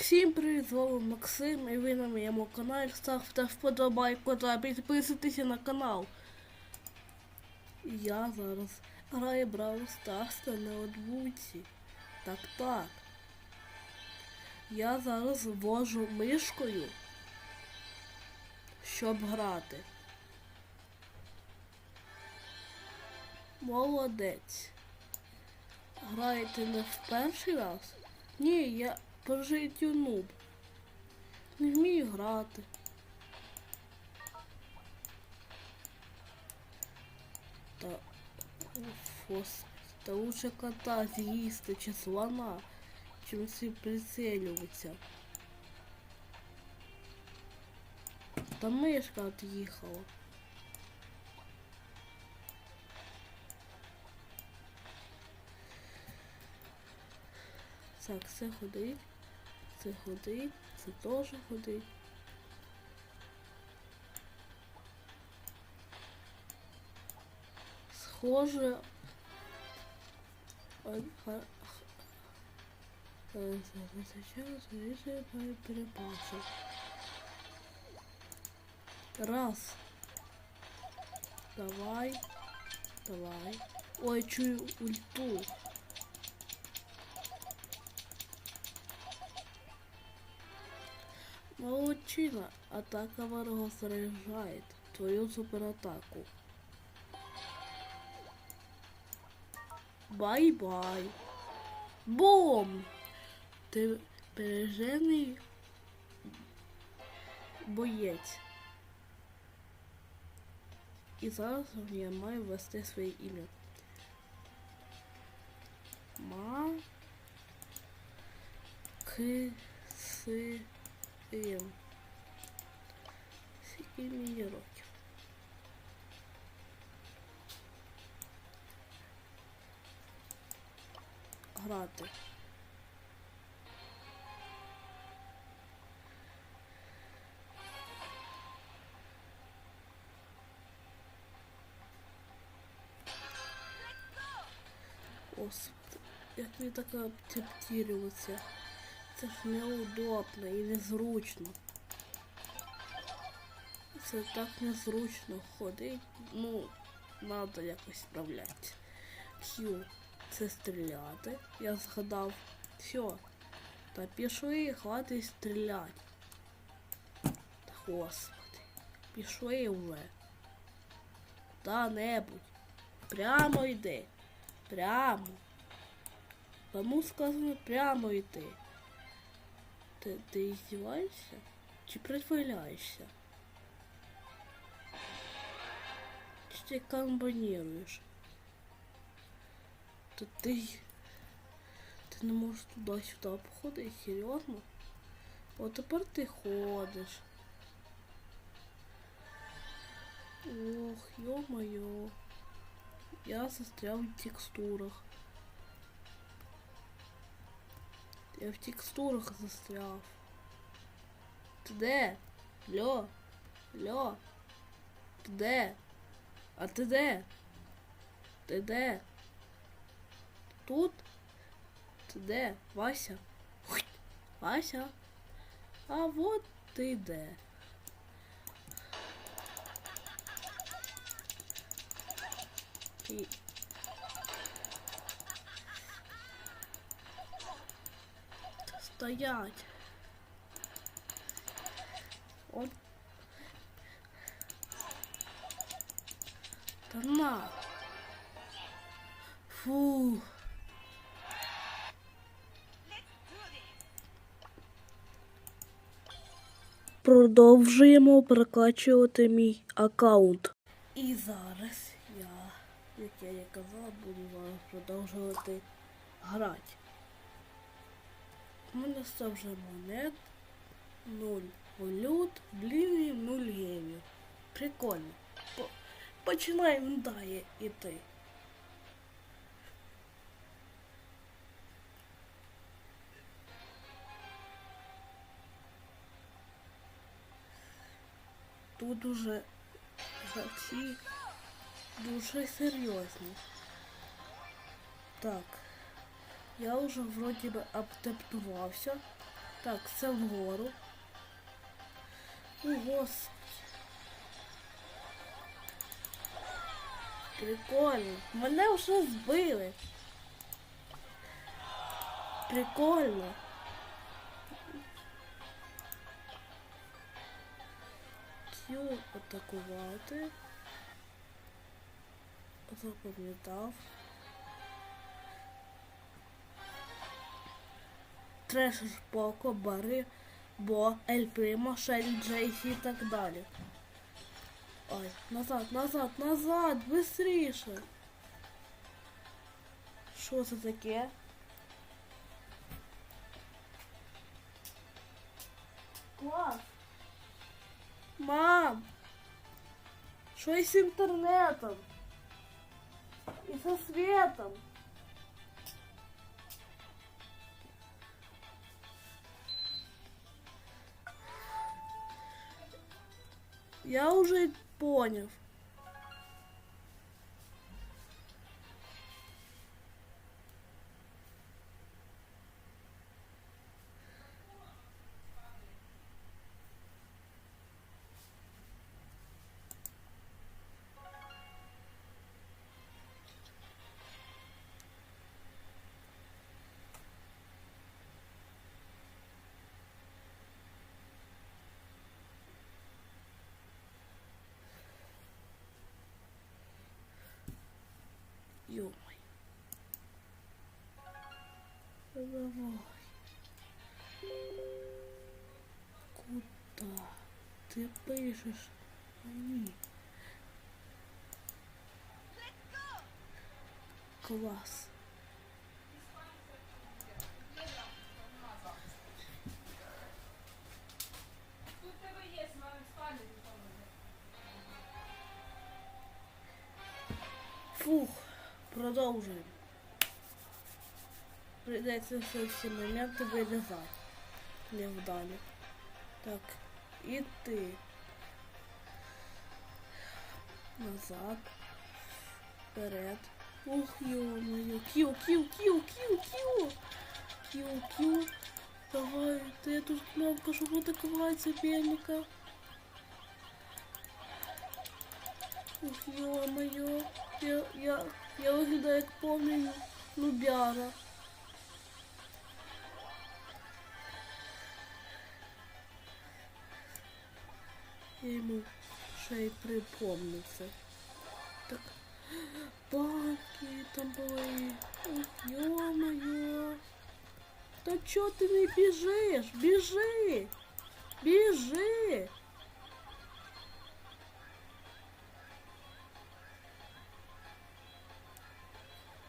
Всім привіт, з вами Максим і ви на моєму каналі. Ставте вподобайку та підписуйтесь на канал. Я зараз граю Brawl Stars на ноутбуці. Так так. Я зараз ввожу мишкою, щоб грати. Молодець. Граєте не в перший раз? Ні, я по життю нуб. Не вмію грати. Та фос. Та лучше кота з'їсти чи слона, чим всі прицелюватися. Та мишка от'їхала. Так, це ходить, це ходить, це теж ходить. Схоже. Е, Зараз ріже перепасу. Раз. Давай. Давай. Ой, чую ульту. Молодчина, атака ворога заряжает твою суператаку. Бай-бай. Бом! Ти пережений боєць. І зараз я маю ввести своє ім'я. Ма К М. Скільки мені років? Грати. Господи, як мені так адаптироваться? Це ж неудобно і незручно. Це так незручно ходить. Ну, треба якось справляти. Q це стріляти. Я згадав. Все. Та пішли, хватить стріляти. Та господи. Пішли вже. Куда-небудь. Прямо йди. Прямо. Кому сказано прямо йти? Ти, ти издеваешься? Чи притворяешься? Чи ти комбинируешь? То ти... Ти не можеш туди-сюди обходити, серйозно? От тепер ти ходиш. Ох, ё-моё. Я застрял в текстурах. Я в текстурах застряв. Ти де? Льо? Льо? Ти де? А ти де? Тут? Ти де? Вася? Вася? А вот ти де. Стоять. Да на. Фу. Продовжуємо прокачувати мій аккаунт. І зараз я, як я і казав, буду зараз продовжувати грати. У мене став вже монет, 0 валют, блін, і 0 гемів. Прикольно. По- Починаємо далі іти. Тут уже гравці дуже серйозні. Так. Я вже вроді би аптептувався. Так, це вгору. О, господи. Прикольно. Мене вже збили. Прикольно. Цю атакувати. Запам'ятав. Треш Поко, Бари, Бо, Ель Примо, Шелі, Джейсі і так далі. Ой, назад, назад, назад, быстріше. Що це таке? Клас. Мам! Що із інтернетом? І со світом? Я уже понял. Давай. Куда ты пишешь? Они. Класс. Тут в Прийдеться все всі моменти вирізати. Невдалі. Так, і ти. Назад. Вперед. Ух, ё-моё. Кью, кью, кью, кью, кью. Кью, кью. Давай, де тут кнопка, щоб атакувати соперника. Ух, ё-моё. Я, я, я виглядаю як повний нубяра. Я йому ще й припомню це. Так. Банки там були. Ух, ё-моё. Та чо ти не біжиш? Біжи! Біжи!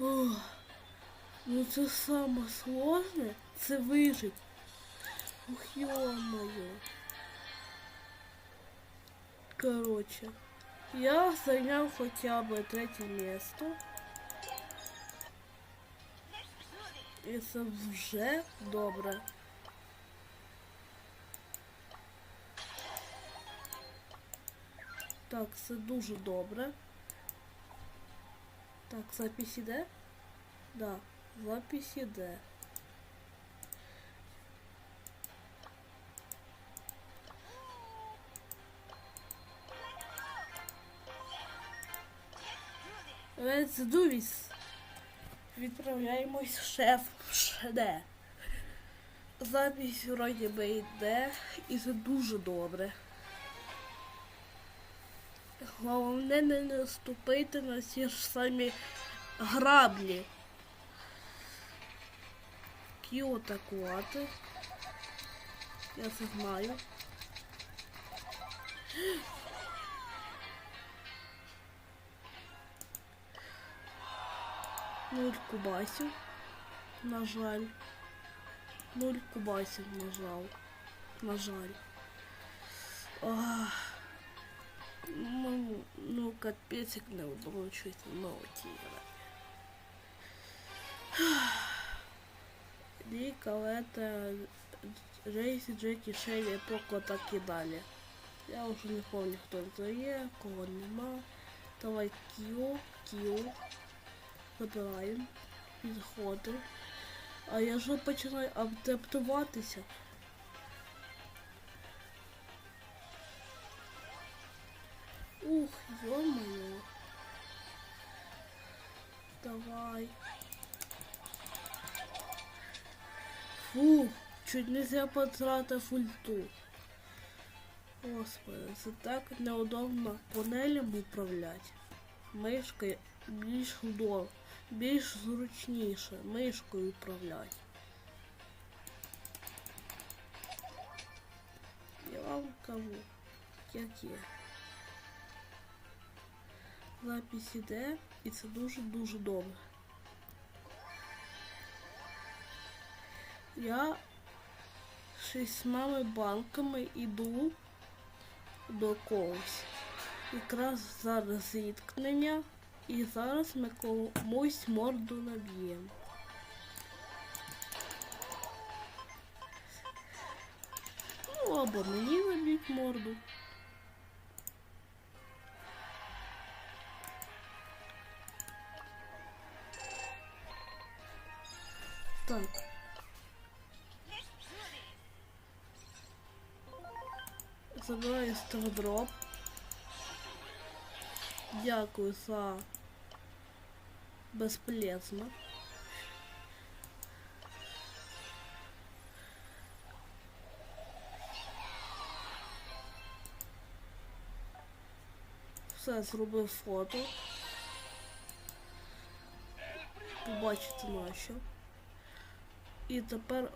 Ох, ну це саме сложне, це вижить. Ух, ё-моё. Короче, я зайняв хоча б третє місто. І це вже добре. Так, це дуже добре. Так, запись іде? Да, запись іде. Let's do this. Відправляємось шеф ШД. Запись вроді би йде, і це дуже добре. Головне не наступити на ті ж самі граблі. Кіо атакувати. Я це знаю. Нуль кубасів. На жаль. Нуль кубасів нажав. На жаль. Ах. Ну, ну капець як не обручується наутіра. Ліка, Лета, Рейсі, Джекі, Шейлі, Поко так і далі. Я вже не пам'ятаю, хто це є, кого нема. Давай Кіо, Кіо. забираємо відходи. А я вже починаю адаптуватися. Ух, -мо. Давай. Фух, чуть не зря потратив ульту. Господи, це так неудобно панелем управляти. Мишкою більш удобно більш зручніше мишкою управляти. Я вам кажу, як є. Запись іде, і це дуже-дуже добре. Я шістьма банками іду до когось. Якраз зараз зіткнення, і зараз ми комусь морду наб'ємо. Ну, або мені наб'ють морду. Так. Забираю стардроп. Дякую за безполезно. Все, зробив фото. Побачите нащо. І тепер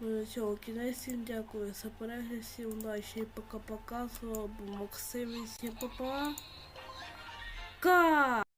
Ну, цього кінець всім дякую за перегляд, всім удачі пока-пока. З вами був Максим всім па-па.